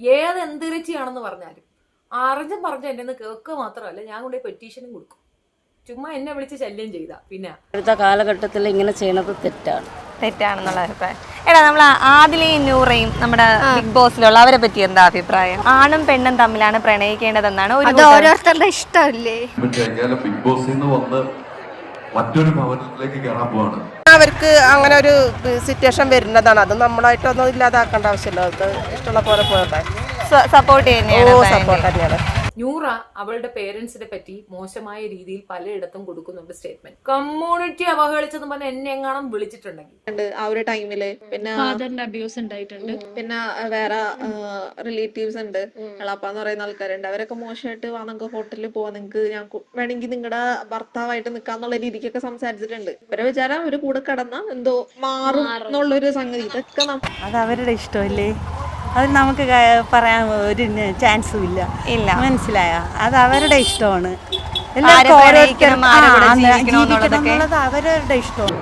ഏത് എന്തിരച്ചിയാണെന്ന് പറഞ്ഞാലും അറിഞ്ഞും പറഞ്ഞ എന്നെ കേൾക്കുക മാത്രമല്ല ഞാൻ കൊണ്ടുപോയി പെറ്റീഷനും കൊടുക്കും. ചുമ്മാ എന്നെ വിളിച്ച് ശല്യം ചെയ്ത പിന്നെ. അടുത്ത കാലഘട്ടത്തിൽ ഇങ്ങനെ ചെയ്യണത് തെറ്റാണ്. തെറ്റാണെന്നുള്ള അഭിപ്രായം. എടാ നമ്മൾ ആദിലെയും നൂറയും നമ്മുടെ ബിഗ് ബോസിലുള്ള അവരെ പറ്റി എന്താ അഭിപ്രായം? ആണും പെണ്ണും തമ്മിലാണ് പ്രണയിക്കേണ്ടതെന്നാണ് ഒരു ഓരോരുത്തരുടെ ഇഷ്ടമല്ലേ? കഴിഞ്ഞാൽ ബിഗ് ബോസിൽ നിന്ന് വന്ന് മറ്റൊരു ഭവനത്തിലേക്ക് കയറാൻ പോവാണ്. അവർക്ക് അങ്ങനെ ഒരു സിറ്റുവേഷൻ വരുന്നതാണ്. അത് നമ്മളായിട്ടൊന്നും ഇല്ലാതാക്കേണ്ട ആവശ്യമില്ല. അവർക്ക് ഇഷ്ടമുള്ള പോലെ പോകട്ടെ. സപ്പോർട്ട് ഓ സപ്പോർട്ട് തന്നെയാണ്. നൂറ അവളുടെ പേരൻസിനെ പറ്റി മോശമായ രീതിയിൽ പലയിടത്തും കൊടുക്കുന്നുണ്ട് സ്റ്റേറ്റ്മെന്റ് കമ്മ്യൂണിറ്റി അവഹേളിച്ചെന്ന് പറഞ്ഞ എന്നെ എങ്ങാനും വിളിച്ചിട്ടുണ്ടെങ്കിൽ. ആ ഒരു ടൈമിൽ പിന്നെ ഫാദറിന്റെ അബ്യൂസ് ഉണ്ടായിട്ടുണ്ട്. പിന്നെ വേറെ റിലേറ്റീവ്സ് ഉണ്ട്. എളാപ്പാന്ന് പറയുന്ന ആൾക്കാരുണ്ട്. അവരൊക്കെ മോശമായിട്ട് വാ നിങ്ങക്ക് ഹോട്ടലിൽ പോവാ. നിങ്ങക്ക് ഞാൻ വേണമെങ്കിൽ നിങ്ങളുടെ ഭർത്താവായിട്ട് നിക്കാന്നുള്ള രീതിക്കൊക്കെ സംസാരിച്ചിട്ടുണ്ട്. ഇവരെ വിചാരം അവർ കൂടെ കടന്ന എന്തോ മാറും എന്നുള്ളൊരു സംഗതി. ഇതൊക്കെ അത് അവരുടെ ഇഷ്ടമല്ലേ? അത് നമുക്ക് പറയാൻ ഒരു ചാൻസും ഇല്ല. ഇല്ല. മനസ്സിലായോ? അത് അവരുടെ ഇഷ്ടമാണ്. ആരെ എല്ലാവർക്കും ഇഷ്ടമാണ്.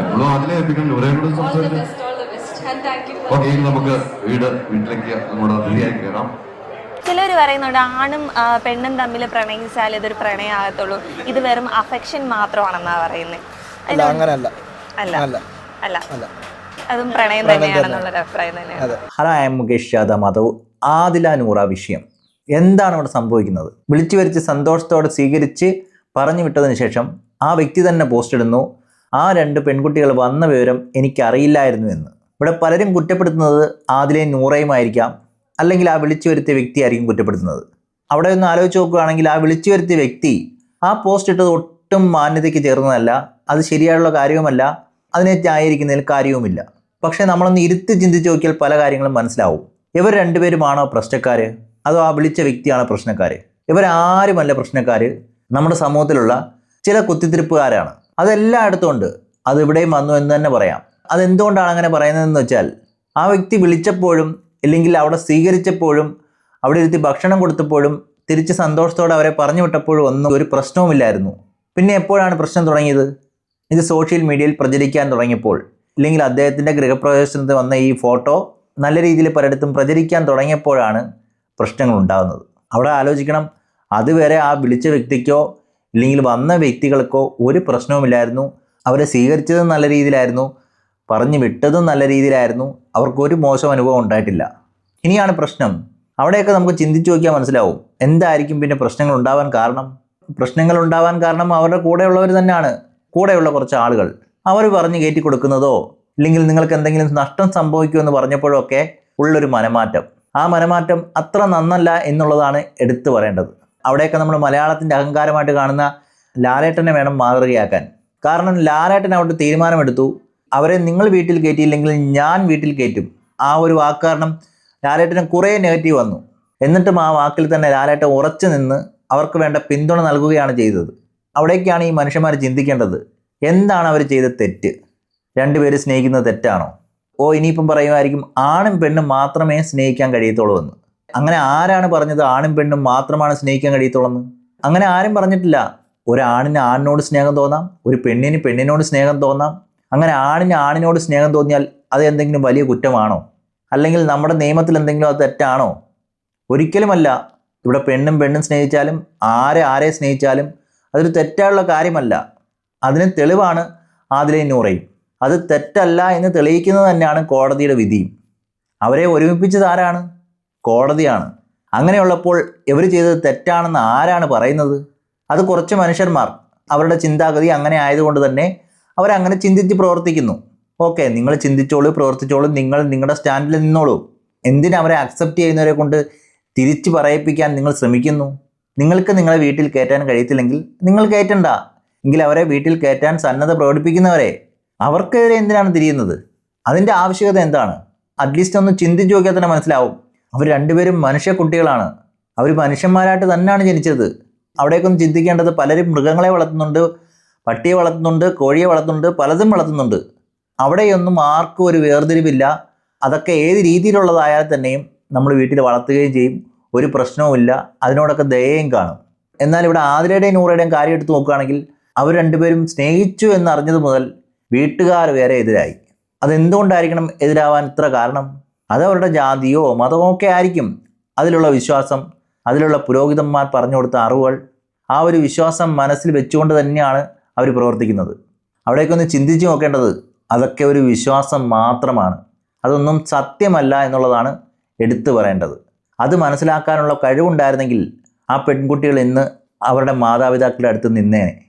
എപ്പോഴും അതിലെ ഏൽപ്പിക്കണം നൂറയും കൂടെ സംസാരിച്ചു. ഓക്കെ ഇനി നമുക്ക് വീട് വീട്ടിലേക്ക് നമ്മുടെ അതിഥിയായി കയറാം. ചിലർ പറയുന്നുണ്ട് ആണും പെണ്ണും തമ്മിൽ പ്രണയിച്ചാൽ ഇതൊരു പ്രണയമാകത്തുള്ളൂ. ഇത് വെറും അഫെക്ഷൻ മാത്രമാണെന്നാ പറയുന്നത് അല്ല. അല്ല. അല്ല. അല്ല. അതും പ്രണയം തന്നെയാണെന്നുള്ളൊരു അഭിപ്രായം തന്നെയാണ്. അതെ. Hello I am Mukesh Yadav Madhav. Adila Noora വിഷയം. എന്താണ് അവിടെ സംഭവിക്കുന്നത്? വിളിച്ചു വരിച്ച് സന്തോഷത്തോടെ സ്വീകരിച്ച് പറഞ്ഞു വിട്ടതിന് ശേഷം ആ വ്യക്തി തന്നെ പോസ്റ്റ് ഇടുന്നു. ആ രണ്ട് പെൺകുട്ടികൾ വന്ന വിവരം എനിക്കറിയില്ലായിരുന്നു എന്ന്. ഇവിടെ പലരും കുറ്റപ്പെടുത്തുന്നത് ആദിലയും നൂറയുമായിരിക്കാം അല്ലെങ്കിൽ ആ വിളിച്ചു വരുത്തിയ വ്യക്തിയായിരിക്കും കുറ്റപ്പെടുത്തുന്നത്. അവിടെ ഒന്ന് ആലോചിച്ച് നോക്കുകയാണെങ്കിൽ ആ വിളിച്ചു വരുത്തിയ വ്യക്തി ആ പോസ്റ്റ് ഇട്ടത് ഒട്ടും മാന്യതയ്ക്ക് ചേർന്നതല്ല. അത് ശരിയായുള്ള കാര്യവുമല്ല. അതിനെ ന്യായീകരിക്കുന്നതിൽ കാര്യവുമില്ല. പക്ഷേ നമ്മളൊന്ന് ഇരുത്തി ചിന്തിച്ച് നോക്കിയാൽ പല കാര്യങ്ങളും മനസ്സിലാവും. ഇവർ രണ്ടുപേരുമാണോ പ്രശ്നക്കാർ അതോ ആ വിളിച്ച വ്യക്തിയാണോ പ്രശ്നക്കാർ ഇവരാരുമല്ല പ്രശ്നക്കാർ നമ്മുടെ സമൂഹത്തിലുള്ള ചില കുത്തിത്തിരിപ്പുകാരാണ്. അതെല്ലായിടത്തും ഉണ്ട് അത് ഇവിടെയും വന്നു എന്ന് തന്നെ പറയാം. അതെന്തുകൊണ്ടാണ് അങ്ങനെ പറയുന്നതെന്ന് വെച്ചാൽ ആ വ്യക്തി വിളിച്ചപ്പോഴും ഇല്ലെങ്കിൽ അവിടെ സ്വീകരിച്ചപ്പോഴും അവിടെ ഇരുത്തി ഭക്ഷണം കൊടുത്തപ്പോഴും തിരിച്ച് സന്തോഷത്തോടെ അവരെ പറഞ്ഞു വിട്ടപ്പോഴും ഒന്നും ഒരു പ്രശ്നവുമില്ലായിരുന്നു. പിന്നെ എപ്പോഴാണ് പ്രശ്നം തുടങ്ങിയത്? ഇത് സോഷ്യൽ മീഡിയയിൽ പ്രചരിക്കാൻ തുടങ്ങിയപ്പോൾ ഇല്ലെങ്കിൽ അദ്ദേഹത്തിന്റെ ഗൃഹപ്രവേശനത്തിൽ വന്ന ഈ ഫോട്ടോ നല്ല രീതിയിൽ പലയിടത്തും പ്രചരിക്കാൻ തുടങ്ങിയപ്പോഴാണ് പ്രശ്നങ്ങൾ ഉണ്ടാകുന്നത്. അവിടെ ആലോചിക്കണം അതുവരെ ആ വിളിച്ച വ്യക്തിക്കോ ഇല്ലെങ്കിൽ വന്ന വ്യക്തികൾക്കോ ഒരു പ്രശ്നവുമില്ലായിരുന്നു അവരെ സ്വീകരിച്ചതും നല്ല രീതിയിലായിരുന്നു. പറഞ്ഞു വിട്ടതും നല്ല രീതിയിലായിരുന്നു. അവർക്കൊരു മോശം അനുഭവം ഉണ്ടായിട്ടില്ല. ഇനിയാണ് പ്രശ്നം. അവിടെയൊക്കെ നമുക്ക് ചിന്തിച്ചു നോക്കിയാൽ മനസ്സിലാവും എന്തായിരിക്കും പിന്നെ പ്രശ്നങ്ങൾ ഉണ്ടാവാൻ കാരണം? പ്രശ്നങ്ങൾ ഉണ്ടാവാൻ കാരണം അവരുടെ കൂടെയുള്ളവർ തന്നെയാണ്. കൂടെയുള്ള കുറച്ച് ആളുകൾ അവർ പറഞ്ഞ് കയറ്റി കൊടുക്കുന്നതോ ഇല്ലെങ്കിൽ നിങ്ങൾക്ക് എന്തെങ്കിലും നഷ്ടം സംഭവിക്കുമെന്ന് പറഞ്ഞപ്പോഴൊക്കെ ഉള്ളൊരു മനമാറ്റം. ആ മനമാറ്റം അത്ര നന്നല്ല എന്നുള്ളതാണ് എടുത്തു പറയേണ്ടത്. അവിടെയൊക്കെ നമ്മൾ മലയാളത്തിന്റെ അഹങ്കാരമായിട്ട് കാണുന്ന ലാലേട്ടനെ വേണം മാതൃകയാക്കാൻ. കാരണം ലാലേട്ടൻ അവിടെ തീരുമാനമെടുത്തു. അവരെ നിങ്ങൾ വീട്ടിൽ കയറ്റിയില്ലെങ്കിൽ ഞാൻ വീട്ടിൽ കയറ്റും. ആ ഒരു വാക്ക് കാരണം ലാലേട്ടന് കുറേ നെഗറ്റീവ് വന്നു. എന്നിട്ടും ആ വാക്കിൽ തന്നെ ലാലേട്ടൻ ഉറച്ചു നിന്ന് അവർക്ക് വേണ്ട പിന്തുണ നൽകുകയാണ് ചെയ്തത്. അവിടേക്കാണ് ഈ മനുഷ്യന്മാർ ചിന്തിക്കേണ്ടത്. എന്താണ് അവർ ചെയ്ത തെറ്റ്? രണ്ടുപേര് സ്നേഹിക്കുന്നത് തെറ്റാണോ? ഓ ഇനിയിപ്പം പറയുമായിരിക്കും ആണും പെണ്ണും മാത്രമേ സ്നേഹിക്കാൻ കഴിയത്തുള്ളൂ എന്ന്. അങ്ങനെ ആരാണ് പറഞ്ഞത് ആണും പെണ്ണും മാത്രമാണ് സ്നേഹിക്കാൻ കഴിയത്തുള്ളൂ എന്ന് അങ്ങനെ ആരും പറഞ്ഞിട്ടില്ല. ഒരു ആണിന് ആണിനോട് സ്നേഹം തോന്നാം ഒരു പെണ്ണിന് പെണ്ണിനോട് സ്നേഹം തോന്നാം. അങ്ങനെ ആണിന് ആണിനോട് സ്നേഹം തോന്നിയാൽ അത് എന്തെങ്കിലും വലിയ കുറ്റമാണോ? അല്ലെങ്കിൽ നമ്മുടെ നിയമത്തിൽ എന്തെങ്കിലും അത് തെറ്റാണോ? ഒരിക്കലുമല്ല. ഇവിടെ പെണ്ണും പെണ്ണും സ്നേഹിച്ചാലും ആരെ ആരെ സ്നേഹിച്ചാലും അതൊരു തെറ്റായുള്ള കാര്യമല്ല. അതിന് തെളിവാണ് ആദിലയും നൂറയും അത് തെറ്റല്ല എന്ന് തെളിയിക്കുന്നത് തന്നെയാണ് കോടതിയുടെ വിധിയും അവരെ ഒരുമിപ്പിച്ചത് ആരാണ്? കോടതിയാണ്. അങ്ങനെയുള്ളപ്പോൾ ഇവർ ചെയ്തത് തെറ്റാണെന്ന് ആരാണ് പറയുന്നത്? അത് കുറച്ച് മനുഷ്യന്മാർ അവരുടെ ചിന്താഗതി അങ്ങനെ ആയതുകൊണ്ട് തന്നെ അവരങ്ങനെ ചിന്തിച്ച് പ്രവർത്തിക്കുന്നു. ഓക്കെ നിങ്ങൾ ചിന്തിച്ചോളൂ പ്രവർത്തിച്ചോളൂ നിങ്ങൾ നിങ്ങളുടെ സ്റ്റാൻഡിൽ നിന്നോളൂ. എന്തിനവരെ അക്സെപ്റ്റ് ചെയ്യുന്നവരെ കൊണ്ട് തിരിച്ചു പറയിപ്പിക്കാൻ നിങ്ങൾ ശ്രമിക്കുന്നു? നിങ്ങൾക്ക് നിങ്ങളെ വീട്ടിൽ കയറ്റാൻ കഴിയത്തില്ലെങ്കിൽ നിങ്ങൾ കയറ്റണ്ട. എങ്കിൽ അവരെ വീട്ടിൽ കയറ്റാൻ സന്നദ്ധ പ്രകടിപ്പിക്കുന്നവരെ. അവർക്കെതിരെ എന്തിനാണ് തിരിയുന്നത്? അതിന്റെ ആവശ്യകത എന്താണ്? അറ്റ്ലീസ്റ്റ് ഒന്ന് ചിന്തിച്ചു നോക്കിയാൽ തന്നെ മനസ്സിലാവും. അവർ രണ്ടുപേരും മനുഷ്യ കുട്ടികളാണ്. അവർ മനുഷ്യന്മാരായിട്ട് തന്നെയാണ് ജനിച്ചത്. അവിടേക്കൊന്ന് ചിന്തിക്കേണ്ടത് പലരും മൃഗങ്ങളെ വളർത്തുന്നുണ്ട് പട്ടിയെ വളർത്തുന്നുണ്ട് കോഴിയെ വളർത്തുന്നുണ്ട് പലതും വളർത്തുന്നുണ്ട്. അവിടെയൊന്നും ആർക്കും ഒരു വേർതിരിവില്ല. അതൊക്കെ ഏത് രീതിയിലുള്ളതായാൽ തന്നെയും നമ്മൾ വീട്ടിൽ വളർത്തുകയും ചെയ്യും. ഒരു പ്രശ്നവുമില്ല അതിനോടൊക്കെ ദയയും കാണും. എന്നാൽ ഇവിടെ ആതിരയുടെയും നൂറയുടെയും കാര്യം എടുത്ത് നോക്കുകയാണെങ്കിൽ അവർ രണ്ടുപേരും സ്നേഹിച്ചു എന്നറിഞ്ഞത് മുതൽ വീട്ടുകാർ വേറെ എതിരായി. അതെന്തുകൊണ്ടായിരിക്കണം എതിരാവാൻ ഇത്ര കാരണം? അത് അവരുടെ ജാതിയോ മതമോ ഒക്കെ ആയിരിക്കും അതിലുള്ള വിശ്വാസം. അതിലുള്ള പുരോഹിതന്മാർ പറഞ്ഞു കൊടുത്ത അറിവുകൾ. ആ ഒരു വിശ്വാസം മനസ്സിൽ വെച്ചുകൊണ്ട് തന്നെയാണ് അവർ പ്രവർത്തിക്കുന്നത്. അവിടേക്കൊന്ന് ചിന്തിച്ചു നോക്കേണ്ടത് അതൊക്കെ ഒരു വിശ്വാസം മാത്രമാണ്. അതൊന്നും സത്യമല്ല എന്നുള്ളതാണ് എടുത്തു പറയേണ്ടത്. അത് മനസ്സിലാക്കാനുള്ള കഴിവുണ്ടായിരുന്നെങ്കിൽ ആ പെൺകുട്ടികൾ ഇന്ന് അവരുടെ മാതാപിതാക്കളുടെ അടുത്ത് നിന്നേനെ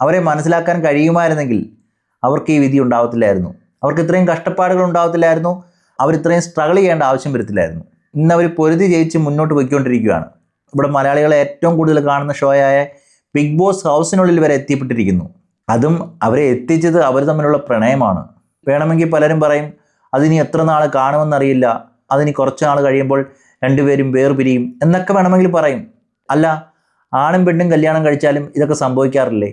അവരെ മനസ്സിലാക്കാൻ കഴിയുമായിരുന്നെങ്കിൽ അവർക്ക് ഈ വിധി ഉണ്ടാവത്തില്ലായിരുന്നു. അവർക്ക് ഇത്രയും കഷ്ടപ്പാടുകൾ ഉണ്ടാവത്തില്ലായിരുന്നു. അവർ ഇത്രയും സ്ട്രഗിൾ ചെയ്യേണ്ട ആവശ്യം വരത്തില്ലായിരുന്നു. ഇന്ന് അവർ പൊരുതി ജയിച്ച് മുന്നോട്ട് പോയിക്കൊണ്ടിരിക്കുകയാണ്. ഇവിടെ മലയാളികളെ ഏറ്റവും കൂടുതൽ കാണുന്ന ഷോയായ ബിഗ് ബോസ് ഹൗസിനുള്ളിൽ വരെ എത്തിപ്പെട്ടിരിക്കുന്നു. അതും അവരെ എത്തിച്ചത് അവർ തമ്മിലുള്ള പ്രണയമാണ്. വേണമെങ്കിൽ പലരും പറയും അതിനി എത്ര നാൾ കാണുമെന്നറിയില്ല. അതിനി കുറച്ച് നാൾ കഴിയുമ്പോൾ രണ്ടുപേരും വേർപിരിയും എന്നൊക്കെ വേണമെങ്കിൽ പറയും. അല്ല ആണും പെണ്ണും കല്യാണം കഴിച്ചാലും ഇതൊക്കെ സംഭവിക്കാറില്ലേ?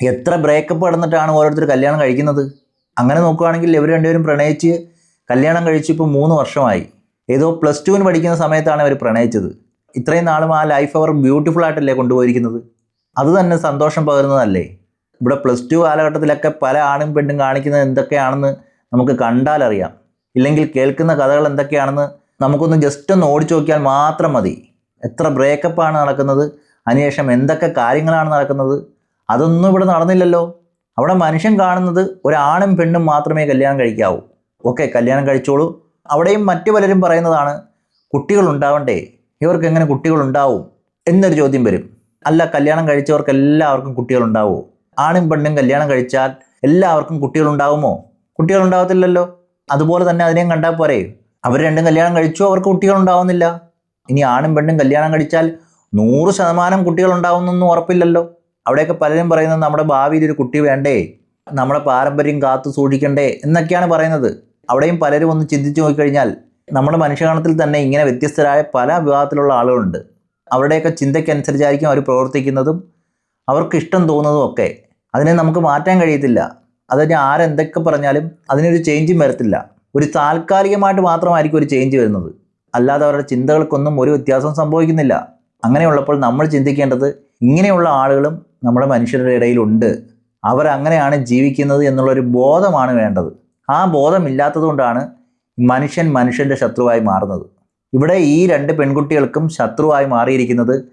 എത്ര ബ്രേക്കപ്പ് നടന്നിട്ടാണ് ഓരോരുത്തർ കല്യാണം കഴിക്കുന്നത്? അങ്ങനെ നോക്കുകയാണെങ്കിൽ ഇവർ രണ്ടുപേരും പ്രണയിച്ച് കല്യാണം കഴിച്ച് ഇപ്പോൾ മൂന്ന് വർഷമായി. ഏതോ പ്ലസ് ടുവിന് പഠിക്കുന്ന സമയത്താണ് അവർ പ്രണയിച്ചത്. ഇത്രയും നാളും ആ ലൈഫ് അവർ ബ്യൂട്ടിഫുൾ ആയിട്ടല്ലേ കൊണ്ടുപോയിരിക്കുന്നത്? അത് തന്നെ സന്തോഷം പകരുന്നതല്ലേ? ഇവിടെ പ്ലസ് ടു കാലഘട്ടത്തിലൊക്കെ പല ആണും പെണ്ണും കാണിക്കുന്നത് എന്തൊക്കെയാണെന്ന് നമുക്ക് കണ്ടാലറിയാം. ഇല്ലെങ്കിൽ കേൾക്കുന്ന കഥകൾ എന്തൊക്കെയാണെന്ന് നമുക്കൊന്ന് ജസ്റ്റ് ഒന്ന് ഓടിച്ചു നോക്കിയാൽ മാത്രം മതി. എത്ര ബ്രേക്കപ്പാണ് നടക്കുന്നത്? അതിനുശേഷം എന്തൊക്കെ കാര്യങ്ങളാണ് നടക്കുന്നത്? അതൊന്നും ഇവിടെ നടന്നില്ലല്ലോ. അവിടെ മനുഷ്യൻ കാണുന്നത് ഒരാണും പെണ്ണും മാത്രമേ കല്യാണം കഴിക്കാവൂ. ഓക്കെ കല്യാണം കഴിച്ചോളൂ. അവിടെയും മറ്റു പലരും പറയുന്നതാണ് കുട്ടികൾ ഉണ്ടാവണ്ടേ? ഇവർക്ക് എങ്ങനെ കുട്ടികൾ ഉണ്ടാവും? എന്നൊരു ചോദ്യം വരും. അല്ല കല്യാണം കഴിച്ചവർക്ക് എല്ലാവർക്കും കുട്ടികളുണ്ടാവുമോ ആണും പെണ്ണും കല്യാണം കഴിച്ചാൽ എല്ലാവർക്കും കുട്ടികളുണ്ടാവുമോ കുട്ടികളുണ്ടാവത്തില്ലല്ലോ അതുപോലെ തന്നെ അതിനെയും കണ്ടാൽ പോരെ. അവർ രണ്ടും കല്യാണം കഴിച്ചു അവർക്ക് കുട്ടികൾ ഉണ്ടാവുന്നില്ല ഇനി ആണും പെണ്ണും കല്യാണം കഴിച്ചാൽ നൂറ് ശതമാനം കുട്ടികൾ ഉണ്ടാവുന്നൊന്നും ഉറപ്പില്ലല്ലോ. അവിടെയൊക്കെ പലരും പറയുന്നത് നമ്മുടെ ഭാവിയിൽ ഒരു കുട്ടി വേണ്ടേ? നമ്മുടെ പാരമ്പര്യം കാത്തു സൂക്ഷിക്കണ്ടേ? എന്നൊക്കെയാണ് പറയുന്നത്. അവിടെയും പലരും ഒന്ന് ചിന്തിച്ചു നോക്കിക്കഴിഞ്ഞാൽ നമ്മുടെ മനുഷ്യഗണത്തിൽ തന്നെ ഇങ്ങനെ വ്യത്യസ്തരായ പല വിഭാഗത്തിലുള്ള ആളുകളുണ്ട്. അവരുടെയൊക്കെ ചിന്തയ്ക്കനുസരിച്ചായിരിക്കും അവർ പ്രവർത്തിക്കുന്നതും അവർക്ക് ഇഷ്ടം തോന്നുന്നതും ഒക്കെ. അതിനെ നമുക്ക് മാറ്റാൻ കഴിയത്തില്ല. അതിന് ആരെന്തൊക്കെ പറഞ്ഞാലും അതിനൊരു ചേഞ്ചും വരത്തില്ല. ഒരു താൽക്കാലികമായിട്ട് മാത്രമായിരിക്കും ഒരു ചേഞ്ച് വരുന്നത്. അല്ലാതെ അവരുടെ ചിന്തകൾക്കൊന്നും ഒരു വ്യത്യാസം സംഭവിക്കുന്നില്ല. അങ്ങനെയുള്ളപ്പോൾ നമ്മൾ ചിന്തിക്കേണ്ടത് ഇങ്ങനെയുള്ള ആളുകളും നമ്മുടെ മനുഷ്യരുടെ ഇടയിലുണ്ട്. അവരങ്ങനെയാണ് ജീവിക്കുന്നത് എന്നുള്ളൊരു ബോധമാണ് വേണ്ടത്. ആ ബോധമില്ലാത്തതുകൊണ്ടാണ് മനുഷ്യൻ മനുഷ്യന്റെ ശത്രുവായി മാറുന്നത്. ഇവിടെ ഈ രണ്ട് പെൺകുട്ടികൾക്കും ശത്രുവായി മാറിയിരിക്കുന്നത്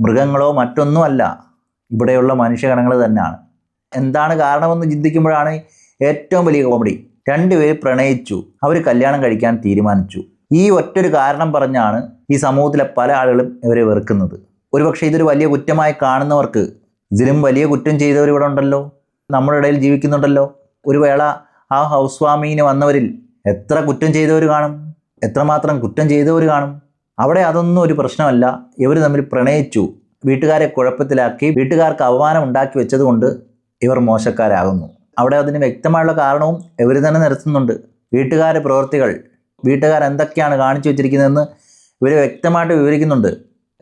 മൃഗങ്ങളോ മറ്റൊന്നുമല്ല. ഇവിടെയുള്ള മനുഷ്യഗണങ്ങൾ തന്നെയാണ്. എന്താണ് കാരണമെന്ന് ചിന്തിക്കുമ്പോഴാണ് ഏറ്റവും വലിയ കോമഡി. രണ്ടുപേര് പ്രണയിച്ചു. അവർ കല്യാണം കഴിക്കാൻ തീരുമാനിച്ചു. ഈ ഒറ്റൊരു കാരണം പറഞ്ഞാണ് ഈ സമൂഹത്തിലെ പല ആളുകളും ഇവരെ വെറുക്കുന്നത്. ഒരുപക്ഷെ ഇതൊരു വലിയ കുറ്റമായി കാണുന്നവർക്ക് ഇതിലും വലിയ കുറ്റം ചെയ്തവർ ഇവിടെ ഉണ്ടല്ലോ? നമ്മുടെ ഇടയിൽ ജീവിക്കുന്നുണ്ടല്ലോ? ഒരു വേള ആ ഹൗസ് വാമിങ്ങിന് വന്നവരിൽ എത്ര കുറ്റം ചെയ്തവർ കാണും? എത്രമാത്രം കുറ്റം ചെയ്തവർ കാണും? അവിടെ അതൊന്നും ഒരു പ്രശ്നമല്ല. ഇവർ തമ്മിൽ പ്രണയിച്ചു. വീട്ടുകാരെ കുഴപ്പത്തിലാക്കി വീട്ടുകാർക്ക് അപമാനം ഉണ്ടാക്കി വെച്ചതുകൊണ്ട് ഇവർ മോശക്കാരാകുന്നു. അവിടെ അതിന് വ്യക്തമായുള്ള കാരണവും ഇവർ തന്നെ നിരത്തുന്നുണ്ട്. വീട്ടുകാരെ പ്രവൃത്തികൾ വീട്ടുകാർ എന്തൊക്കെയാണ് കാണിച്ചു വെച്ചിരിക്കുന്നതെന്ന് ഇവർ വ്യക്തമായിട്ട് വിവരിക്കുന്നുണ്ട്.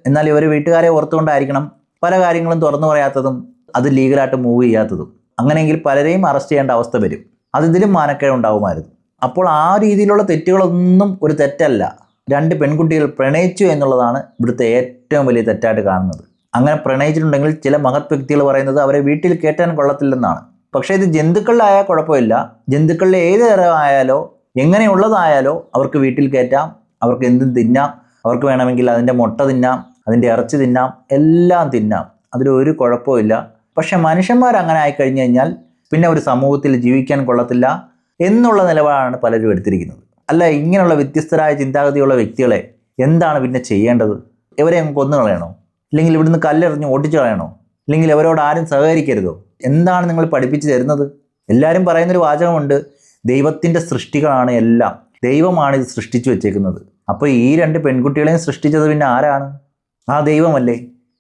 എന്നാൽ ഇവർ വീട്ടുകാരെ ഓർത്തുകൊണ്ടായിരിക്കണം പല കാര്യങ്ങളും തുറന്നു പറയാത്തതും അത് ലീഗലായിട്ട് മൂവ് ചെയ്യാത്തതും. അങ്ങനെയെങ്കിൽ പലരെയും അറസ്റ്റ് ചെയ്യേണ്ട അവസ്ഥ വരും. അത് മാനക്കേട് ഉണ്ടാകുമായിരുന്നു അപ്പോൾ ആ രീതിയിലുള്ള തെറ്റുകളൊന്നും ഒരു തെറ്റല്ല. രണ്ട് പെൺകുട്ടികൾ പ്രണയിച്ചു എന്നുള്ളതാണ് ഇവിടുത്തെ ഏറ്റവും വലിയ തെറ്റായിട്ട് കാണുന്നത്. അങ്ങനെ പ്രണയിച്ചിട്ടുണ്ടെങ്കിൽ ചില മഹത് വ്യക്തികൾ പറയുന്നത് അവരെ വീട്ടിൽ കയറ്റാൻ കൊള്ളത്തില്ലെന്നാണ്. പക്ഷേ ഇത് ജന്തുക്കളിലായാൽ കുഴപ്പമില്ല. ജന്തുക്കളിലെ ഏത് തരമായാലോ എങ്ങനെയുള്ളതായാലോ അവർക്ക് വീട്ടിൽ കയറ്റാം. അവർക്ക് എന്തും തിന്നാം. അവർക്ക് വേണമെങ്കിൽ അതിന്റെ മുട്ട തിന്നാം അതിന്റെ ഇറച്ചി തിന്നാം എല്ലാം തിന്നാം. അതിലൊരു കുഴപ്പമില്ല പക്ഷേ മനുഷ്യന്മാർ അങ്ങനെ ആയിക്കഴിഞ്ഞു കഴിഞ്ഞാൽ പിന്നെ ഒരു സമൂഹത്തിൽ ജീവിക്കാൻ കൊള്ളത്തില്ല എന്നുള്ള നിലപാടാണ് പലരും എടുത്തിരിക്കുന്നത്. അല്ല ഇങ്ങനെയുള്ള വ്യത്യസ്തരായ ചിന്താഗതിയുള്ള വ്യക്തികളെ എന്താണ് പിന്നെ ചെയ്യേണ്ടത്? ഇവരെ കൊന്നു കളയണോ ഇല്ലെങ്കിൽ ഇവിടുന്ന് കല്ലെറിഞ്ഞ് ഓടിച്ചു കളയണോ ഇല്ലെങ്കിൽ അവരോട് ആരും സഹകരിക്കരുതോ? എന്താണ് നിങ്ങൾ പഠിപ്പിച്ചു തരുന്നത്? എല്ലാവരും പറയുന്നൊരു വാചകമുണ്ട് ദൈവത്തിന്റെ സൃഷ്ടികളാണ് എല്ലാം. ദൈവമാണ് ഇത് സൃഷ്ടിച്ചു വെച്ചേക്കുന്നത്. അപ്പോൾ ഈ രണ്ട് പെൺകുട്ടികളെയും സൃഷ്ടിച്ചത് പിന്നെ ആരാണ്? ആ ദൈവമല്ലേ?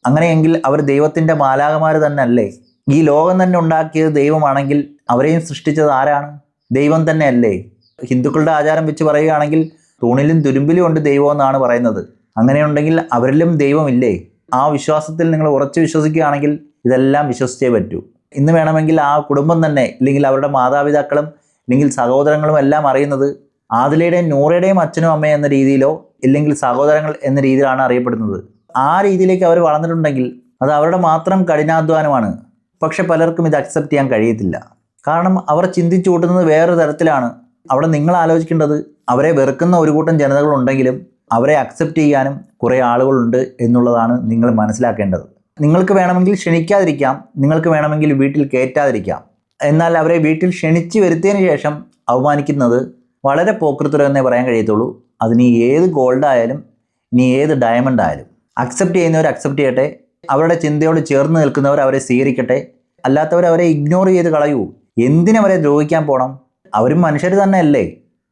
അങ്ങനെയെങ്കിൽ അവർ ദൈവത്തിന്റെ മാലാകമാർ തന്നെ അല്ലേ ഈ ലോകം തന്നെ ഉണ്ടാക്കിയത് ദൈവമാണെങ്കിൽ അവരെയും സൃഷ്ടിച്ചത് ആരാണ്? ദൈവം തന്നെ അല്ലേ ഹിന്ദുക്കളുടെ ആചാരം വെച്ച് പറയുകയാണെങ്കിൽ തൂണിലും തുരുമ്പിലും ഉണ്ട് ദൈവം എന്നാണ് പറയുന്നത്. അങ്ങനെയുണ്ടെങ്കിൽ അവരിലും ദൈവമില്ലേ? ആ വിശ്വാസത്തിൽ നിങ്ങൾ ഉറച്ചു വിശ്വസിക്കുകയാണെങ്കിൽ ഇതെല്ലാം വിശ്വസിച്ചേ പറ്റൂ. ഇന്ന് വേണമെങ്കിൽ ആ കുടുംബം തന്നെ ഇല്ലെങ്കിൽ അവരുടെ മാതാപിതാക്കളും അല്ലെങ്കിൽ സഹോദരങ്ങളും എല്ലാം അറിയുന്നത് ആദിലയുടെയും നൂറയുടെയും അച്ഛനും അമ്മയും എന്ന രീതിയിലോ ഇല്ലെങ്കിൽ സഹോദരങ്ങൾ എന്ന രീതിയിലാണ് അറിയപ്പെടുന്നത്. ആ രീതിയിലേക്ക് അവർ വളർന്നിട്ടുണ്ടെങ്കിൽ അത് അവരുടെ മാത്രം കഠിനാധ്വാനമാണ്. പക്ഷെ പലർക്കും ഇത് അക്സെപ്റ്റ് ചെയ്യാൻ കഴിയത്തില്ല. കാരണം അവർ ചിന്തിച്ചു കൂട്ടുന്നത് വേറൊരു തരത്തിലാണ്. അവിടെ നിങ്ങൾ ആലോചിക്കേണ്ടത് അവരെ വെറുക്കുന്ന ഒരു കൂട്ടം ജനതകളുണ്ടെങ്കിലും അവരെ അക്സെപ്റ്റ് ചെയ്യാനും കുറേ ആളുകളുണ്ട് എന്നുള്ളതാണ് നിങ്ങൾ മനസ്സിലാക്കേണ്ടത്. നിങ്ങൾക്ക് വേണമെങ്കിൽ ക്ഷണിക്കാതിരിക്കാം നിങ്ങൾക്ക് വേണമെങ്കിൽ വീട്ടിൽ കയറ്റാതിരിക്കാം. എന്നാൽ അവരെ വീട്ടിൽ ക്ഷണിച്ച് വരുത്തിയതിന് ശേഷം അവമാനിക്കുന്നത് വളരെ പോക്കൃത്തരം എന്നേ പറയാൻ കഴിയത്തുള്ളൂ. അതിന് ഏത് ഗോൾഡ് ആയാലും ഇനി ഏത് ഡയമണ്ട് ആയാലും. അക്സെപ്റ്റ് ചെയ്യുന്നവർ അക്സെപ്റ്റ് ചെയ്യട്ടെ അവരുടെ ചിന്തയോട് ചേർന്ന് നിൽക്കുന്നവർ അവരെ സ്വീകരിക്കട്ടെ. അല്ലാത്തവർ അവരെ ഇഗ്നോർ ചെയ്ത് കളയൂ. എന്തിനവരെ ദ്രോഹിക്കാൻ പോകണം അവരും മനുഷ്യർ തന്നെയല്ലേ?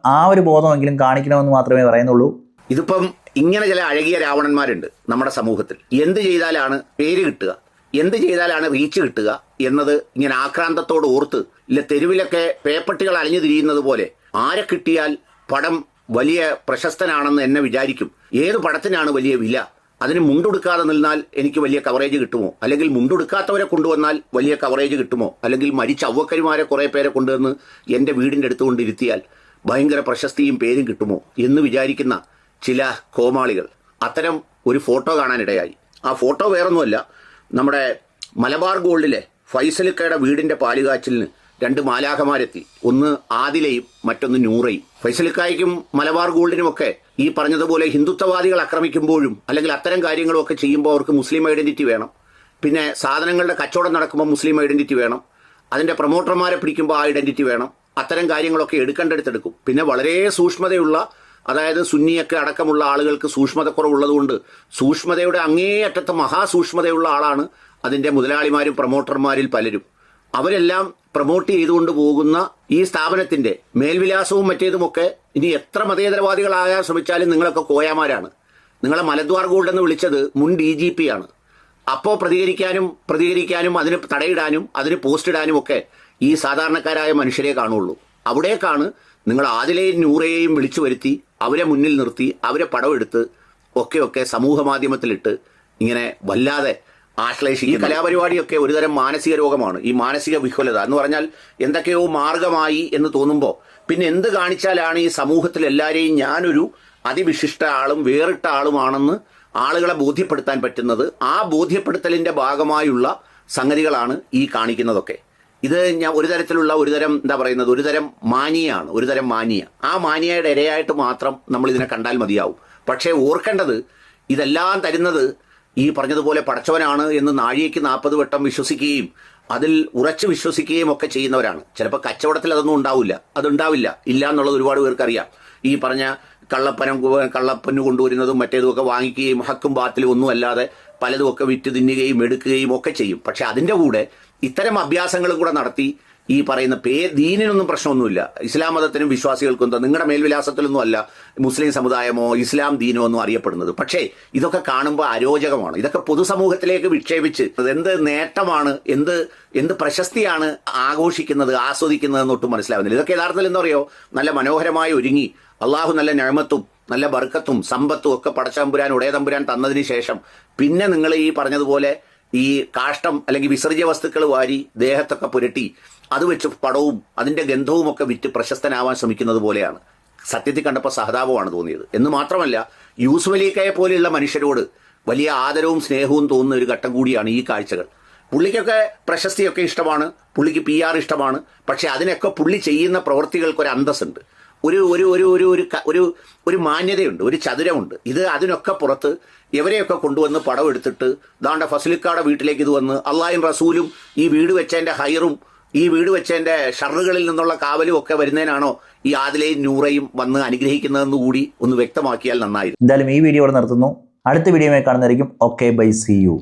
ആ ഒരു ബോധമെങ്കിലും കാണിക്കണമെന്ന് മാത്രമേ പറയുന്നുള്ളൂ. ഇതിപ്പം ഇങ്ങനെ ചില അഴകിയ രാവണന്മാരുണ്ട് നമ്മുടെ സമൂഹത്തിൽ. എന്ത് ചെയ്താലാണ് പേര് കിട്ടുക? എന്ത് ചെയ്താലാണ് റീച്ച് കിട്ടുക എന്നത് ഇങ്ങനെ ആക്രാന്തത്തോട് ഓർത്ത് ഇല്ല തെരുവിലൊക്കെ പേപ്പട്ടികൾ അലഞ്ഞു തിരിയുന്നത് പോലെ ആരെ കിട്ടിയാൽ പടം വലിയ പ്രശസ്തനാണെന്ന് എന്നെ വിചാരിക്കും. ഏത് പടത്തിനാണ് വലിയ വില? അതിന് മുണ്ടുടുക്കാതെ നിന്നാൽ എനിക്ക് വലിയ കവറേജ് കിട്ടുമോ? അല്ലെങ്കിൽ മുണ്ടുടുക്കാത്തവരെ കൊണ്ടുവന്നാൽ വലിയ കവറേജ് കിട്ടുമോ? അല്ലെങ്കിൽ മരിച്ച അവക്കരിമാരെ കുറെ പേരെ കൊണ്ടുവന്ന് എന്റെ വീടിന്റെ അടുത്ത് കൊണ്ടിരുത്തിയാൽ ഭയങ്കര പ്രശസ്തിയും പേരും കിട്ടുമോ എന്ന് വിചാരിക്കുന്ന ചില കോമാളികൾ. അത്തരം ഒരു ഫോട്ടോ കാണാനിടയായി. ആ ഫോട്ടോ വേറൊന്നുമല്ല. നമ്മുടെ മലബാർ ഗോൾഡിലെ ഫൈസലിക്കയുടെ വീടിന്റെ പാലുകാച്ചിലിന് രണ്ട് മാലാഖമാരെത്തി. ഒന്ന് ആദിലയും മറ്റൊന്ന് നൂറയും. ഫൈസലിക്കായ്ക്കും മലബാർ ഗോൾഡിനുമൊക്കെ ഈ പറഞ്ഞതുപോലെ ഹിന്ദുത്വവാദികൾ ആക്രമിക്കുമ്പോഴും അല്ലെങ്കിൽ അത്തരം കാര്യങ്ങളൊക്കെ ചെയ്യുമ്പോൾ അവർക്ക് മുസ്ലിം ഐഡന്റിറ്റി വേണം. പിന്നെ സാധനങ്ങളുടെ കച്ചവടം നടക്കുമ്പോൾ മുസ്ലിം ഐഡന്റിറ്റി വേണം. അതിന്റെ പ്രൊമോട്ടർമാരെ പിടിക്കുമ്പോൾ ആ ഐഡന്റിറ്റി വേണം. അത്തരം കാര്യങ്ങളൊക്കെ എടുക്കേണ്ടടുത്തെടുക്കും. പിന്നെ വളരെ സൂക്ഷ്മതയുള്ള അതായത് സുന്നിയൊക്കെ അടക്കമുള്ള ആളുകൾക്ക് സൂക്ഷ്മതക്കുറവുള്ളതുകൊണ്ട് സൂക്ഷ്മതയുടെ അങ്ങേയറ്റത്തെ മഹാസൂക്ഷ്മതയുള്ള ആളാണ് അതിന്റെ മുതലാളിമാരും പ്രൊമോട്ടർമാരിൽ പലരും. അവരെല്ലാം പ്രൊമോട്ട് ചെയ്തുകൊണ്ട് പോകുന്ന ഈ സ്ഥാപനത്തിന്റെ മേൽവിലാസവും മറ്റേതുമൊക്കെ ഇനി എത്ര മതേതരവാദികളാകാൻ ശ്രമിച്ചാലും നിങ്ങളൊക്കെ കോയാമാരാണ്. നിങ്ങളെ മലദ്വാർ ഗോൾഡ് എന്ന് വിളിച്ചത് മുൻ ഡി ജി പി ആണ്. അപ്പോൾ പ്രതികരിക്കാനും പ്രതികരിക്കാനും അതിന് തടയിടാനും അതിന് പോസ്റ്റ് ഇടാനും ഒക്കെ ഈ സാധാരണക്കാരായ മനുഷ്യരെ കാണുള്ളൂ. അവിടേക്കാണ് നിങ്ങൾ ആദിലെയും നൂറയെയും വിളിച്ചു വരുത്തി അവരെ മുന്നിൽ നിർത്തി അവരെ പടമെടുത്ത് ഒക്കെ ഒക്കെ സമൂഹ മാധ്യമത്തിലിട്ട് ഇങ്ങനെ വല്ലാതെ ആശ്ലേഷിക്കും ഈ കലാപരിപാടിയൊക്കെ ഒരുതരം മാനസിക രോഗമാണ്. ഈ മാനസിക വിഹ്വലത എന്ന് പറഞ്ഞാൽ എന്തൊക്കെയോ മാർഗമായി എന്ന് തോന്നുമ്പോൾ പിന്നെ എന്ത് കാണിച്ചാലാണ് ഈ സമൂഹത്തിൽ എല്ലാവരെയും ഞാനൊരു അതിവിശിഷ്ട ആളും വേറിട്ട ആളുമാണെന്ന് ആളുകളെ ബോധ്യപ്പെടുത്താൻ പറ്റുന്നത്? ആ ബോധ്യപ്പെടുത്തലിന്റെ ഭാഗമായുള്ള സംഗതികളാണ് ഈ കാണിക്കുന്നതൊക്കെ. ഇത് ഞാൻ ഒരു തരത്തിലുള്ള ഒരു തരം എന്താ പറയുന്നത്? ഒരു തരം മാനിയാണ് ഒരു തരം മാനിയ. ആ മാനിയയുടെ ഇരയായിട്ട് മാത്രം നമ്മൾ ഇതിനെ കണ്ടാൽ മതിയാവും. പക്ഷേ ഓർക്കേണ്ടത് ഇതെല്ലാം തരുന്നത് ഈ പറഞ്ഞതുപോലെ പടച്ചവനാണ് എന്ന് നാഴികയ്ക്ക് നാൽപ്പത് വട്ടം വിശ്വസിക്കുകയും അതിൽ ഉറച്ചു വിശ്വസിക്കുകയും ഒക്കെ ചെയ്യുന്നവരാണ്. ചിലപ്പോൾ കച്ചവടത്തിൽ അതൊന്നും ഉണ്ടാവില്ല. അതുണ്ടാവില്ല. ഇല്ല എന്നുള്ളത് ഒരുപാട് പേർക്കറിയാം ഈ പറഞ്ഞ കള്ളപ്പനം കള്ളപ്പന്നു കൊണ്ടുവരുന്നതും മറ്റേതുമൊക്കെ വാങ്ങിക്കുകയും ഹക്കും ബാത്തിലും ഒന്നും അല്ലാതെ പലതുമൊക്കെ വിറ്റ് തിന്നുകയും എടുക്കുകയും ഒക്കെ ചെയ്യും. പക്ഷെ അതിന്റെ കൂടെ ഇത്തരം അഭ്യാസങ്ങളും കൂടെ നടത്തി ഈ പറയുന്ന പേ ദീനിനൊന്നും പ്രശ്നമൊന്നുമില്ല. ഇസ്ലാം മതത്തിനും വിശ്വാസികൾക്കും നിങ്ങളുടെ മേൽവിലാസത്തിലൊന്നും അല്ല മുസ്ലിം സമുദായമോ ഇസ്ലാം ദീനോ ഒന്നും അറിയപ്പെടുന്നത്. പക്ഷേ ഇതൊക്കെ കാണുമ്പോൾ അരോചകമാണ്. ഇതൊക്കെ പൊതുസമൂഹത്തിലേക്ക് വിക്ഷേപിച്ച് എന്ത് നേട്ടമാണ് എന്ത് എന്ത് പ്രശസ്തിയാണ് ആഘോഷിക്കുന്നത് ആസ്വദിക്കുന്നത് ഒട്ടും മനസ്സിലാവുന്നില്ല. ഇതൊക്കെ യഥാർത്ഥത്തിൽ എന്താ പറയുക നല്ല മനോഹരമായി ഒരുങ്ങി. അള്ളാഹു നല്ല ഞഴമത്തും നല്ല ബർക്കത്തും സമ്പത്തും ഒക്കെ പടച്ചമ്പുരാൻ ഉടയ തമ്പുരാൻ തന്നതിന് ശേഷം പിന്നെ നിങ്ങൾ ഈ പറഞ്ഞതുപോലെ ഈ കാഷ്ടം അല്ലെങ്കിൽ വിസർജ്യ വസ്തുക്കൾ വാരി ദേഹത്തൊക്കെ പുരട്ടി അത് വെച്ച് പടവും അതിന്റെ ഗന്ധവും ഒക്കെ വിറ്റ് പ്രശസ്തനാവാൻ ശ്രമിക്കുന്നത് പോലെയാണ്. സത്യത്തിൽ കണ്ടപ്പോൾ സഹതാപമാണ് തോന്നിയത്. എന്ന് മാത്രമല്ല യൂസുഫ് പോലെയുള്ള മനുഷ്യരോട് വലിയ ആദരവും സ്നേഹവും തോന്നുന്ന ഒരു ഘട്ടം കൂടിയാണ് ഈ കാഴ്ചകൾ. പുള്ളിക്കൊക്കെ പ്രശസ്തിയൊക്കെ ഇഷ്ടമാണ് പുള്ളിക്ക് പി ആർ ഇഷ്ടമാണ് പക്ഷെ അതിനൊക്കെ പുള്ളി ചെയ്യുന്ന പ്രവൃത്തികൾക്ക് ഒരു അന്തസ്സുണ്ട്. ഒരു ഒരു ഒരു ഒരു ഒരു ഒരു ഒരു മാന്യതയുണ്ട് ഒരു ചതുരമുണ്ട്. ഇത് അതിനൊക്കെ പുറത്ത് ഇവരെയൊക്കെ കൊണ്ടുവന്ന് പടം എടുത്തിട്ട് ദാണ്ട ഫസലിക്കാടെ വീട്ടിലേക്ക് ഇത് വന്ന് അള്ളാഹിം റസൂലും ഈ വീട് വെച്ചതിന്റെ ഹൈറും ഈ വീട് വെച്ചതിന്റെ ഷറുകളിൽ നിന്നുള്ള കാവലും ഒക്കെ വരുന്നതിനാണോ ഈ ആദിലെയും നൂറയും വന്ന് അനുഗ്രഹിക്കുന്നതെന്ന് കൂടി ഒന്ന് വ്യക്തമാക്കിയാൽ നന്നായിരുന്നു. എന്തായാലും ഈ വീഡിയോ ഇവിടെ നിർത്തുന്നു. അടുത്ത വീഡിയോയിൽ കാണുന്നതായിരിക്കും. Okay bye see you